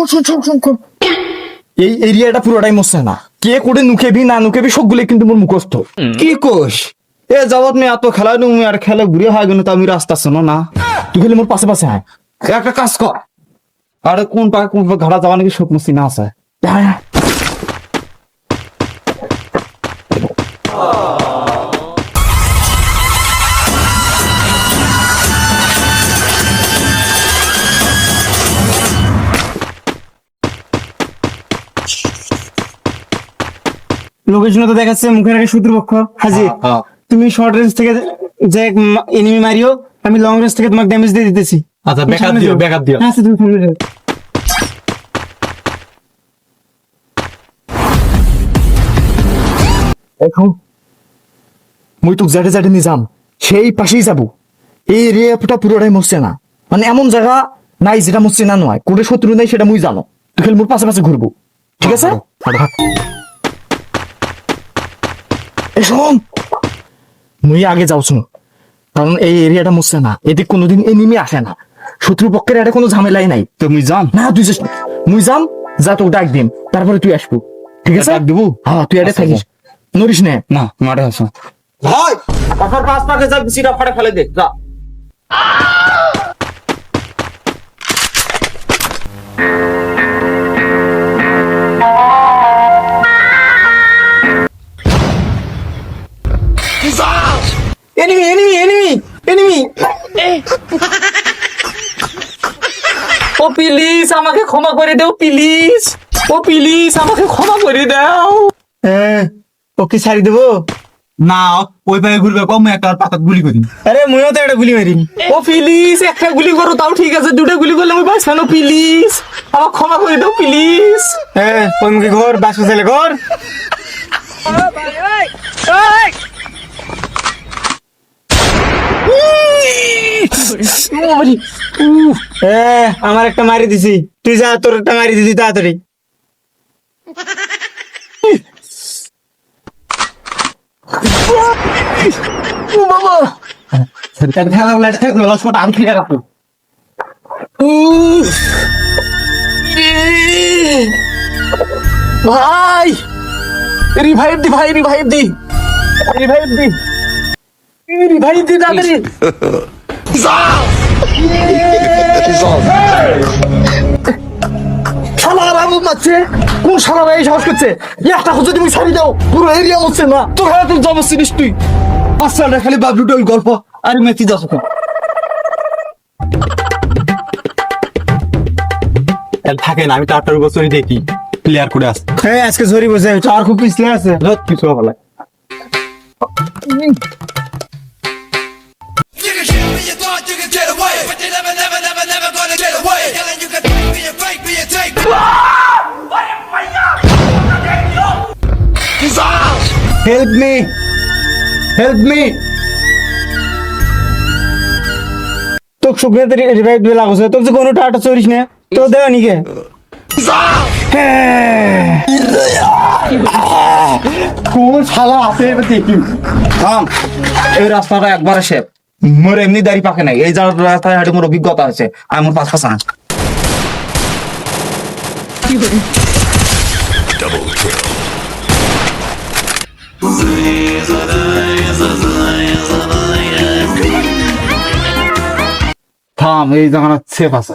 শোন শোন শোন শোন শোন এই এরিয়াটা পুরোটাই না। কে করে নুকেবি না নুকেবি সবগুলো কিন্তু মোর মুখস্থ। কি কোষ এ যাবত মে এত খেলা নু আর খেলে ঘুরে হয় গেল তো আমি রাস্তা শোনো না তুই খালি মোর পাশে পাশে আয় একটা কাজ কর আরে কোন পাকে কোন ঘাড়া যাওয়া নাকি শুকনো সিনা আছে। আয়, লোকেশনে তো দেখাচ্ছে মুখের আগে শত্রুপক্ষ হাজির হ্যাঁ। তুমি শর্ট রেঞ্জ থেকে যে এনিমি মারিও আমি লং রেঞ্জ থেকে তোমাকে ড্যামেজ দিয়ে দিতেছি। আচ্ছা, সামনে দিও, backup দিও। হ্যাঁ, আচ্ছা, তুমি সামনে যাও। এখন মুই তোক জাটে জাটে নিয়ে যাম। সেই পাশেই যাব। এই এরিয়াটা পুরোটাই মরছে না। মানে এমন জায়গা নাই যেটা মরছে না নয়। কোটে শত্রু নাই সেটা মুই জানো। তুই খালি মোর পাশে পাশে ঘুরবো। ঠিক আছে? শোন। মুই আগে যাও শুন। কারণ এই এরিয়াটা মরছে না। এদিক কোনোদিন এনিমি আসে না। শত্রু পক্ষের এটা কোনো ঝামেলাই নাই। তুমি যান না তুই যাস মুই যাম যা তোকে ডাক দিম। তারপরে তুই আসব। ঠিক আছে? ডাক দিবো? হ্যাঁ তুই এটা আচ্ছা, থাকিস। নড়িস না। না মাঠে আসো ভাই! পাশার পাঁচ পাকে যা সিটা ফাড়ে ফেলে দে যা। ও প্লিজ আমাকে ক্ষমা করে দাও প্লিজ ও প্লিজ আমাকে ক্ষমা করে দাও। হ্যাঁ ওকে ছাড়ি দেবো? না ওই পায়ে ঘুরবে কম একটা পাতা গুলি করি। আরে মইও তো একটা গুলি মারি। ও প্লিজ একটা গুলি করো তাও ঠিক আছে দুটো গুলি করলে আমি বাঁচব না প্লিজ আমাকে ক্ষমা করে দাও প্লিজ হ্যাঁ ওই মুখে ঘর বাসা ছেলে ঘর। এ, আমার একটা মারি দিছি। তুই যা তোর একটা মারি দিছি তাড়াতাড়ি। ও বাবা। আমি খেলে রাখব ভাই। রিভাইভ দি ভাই রিভাইভ দি। রিভাইভ দি। রিভাইভ দি তাড়াতাড়ি। শালার আবু মারছে কোন শালারা এই সাহস করছে? একটা খুঁজে তুমি ছাড়ি দাও পুরো এরিয়া হচ্ছে না। তোর হাতে তুই জবস্তিনিস তুই। পাঁচটা খালি বাবলু টোল গল্প আর মেথি যাস থাকে না আমি টাটার বছরই দেখি প্লেয়ার করে আসে হ্যাঁ আজকে ঝরি বসে চার খুব পিছলে আছে। কিছু হবে Me, you're never, never, never, never gonna get away. Yelling, you can fake me, you fake me, you take me. Help me help me তোক সুখে রিভাইভ দিয়ে লাগছে তোক যে কোনো টাটা চড়িস না তো দেওয়া নিকে কোন শালা আছে দেখি থাম এই রাস্তাটা একবারে শেপ মোর এমনি দাড়ি পাকে নাই। এই যার রাস্তায় হাঁটে মোর অভিজ্ঞতা আছে। আমি মোর পাঁচ পাঁচ থাম এই জায়গাটা সেফ আছে।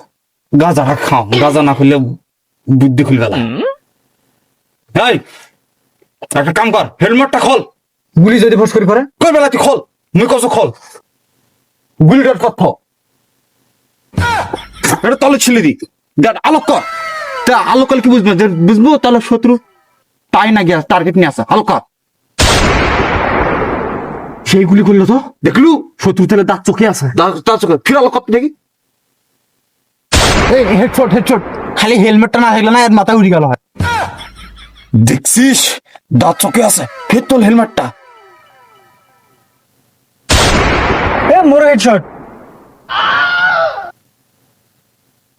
গাজাটা খাম গাজা না খুললে বুদ্ধি খুলবে না। এই একটা কাম কর হেলমেটটা খোল। গুলি যদি ফোর্স করি করে কই বেলা তুই খোল মুই কসো খোল। গুলিটার তথ্য। এটা তলে ছিলি দি। দেখ আলোক কর। তা আলোক করলে কি বুঝব? যে বুঝব তাহলে শত্রু তাই না গিয়া টার্গেট নিয়ে আসে। আলোক কর। সেই গুলি করল তো। দেখলু? শত্রু তাহলে দাঁত চোখে আছে। তার চোখে ফির আলোক কর দেখি। এই হেডশট হেডশট খালি হেলমেটটা না থাকলে না এর মাথা উড়ি গেল হয়। দেখছিস? দাঁত চোখে আছে। ফের তোল হেলমেটটা এ মোরো হেডশট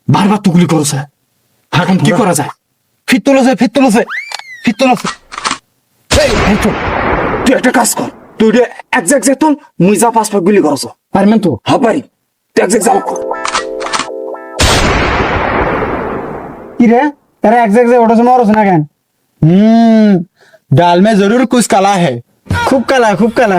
বারবার তো গুলি করছে এখন কি করা যায়? ফির তুলেছে ফির তুলেছে ফির তুই একটা কাজ কর। তুই একজাক যে তোল মুই যা পাসপোর্ট গুলি করছ পারবেন তো? হ্যাঁ পারি তুই একজাক যা কর। কি রে তারা একজাক যে ওটা মারছ না কেন? হুম ডাল মে জরুর কুছ কালা হে। খুব কালা। খুব কালা।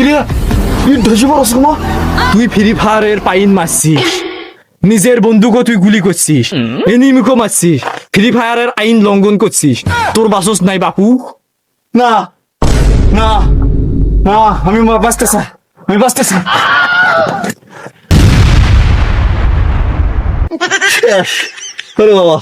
কিরে? তুই ধসে পড়ছ তুই ফ্রি ফায়ারের পাইন মারছিস। নিজের বন্ধুকে তুই গুলি করছিস। এনিমিকে মারছিস। ফ্রি ফায়ারের আইন লঙ্ঘন করছিস। তোর বাসস নাই বাপু। না। না। না আমি বাঁচতে চাই। আমি বাঁচতে চাই। শেষ। আরে বাবা।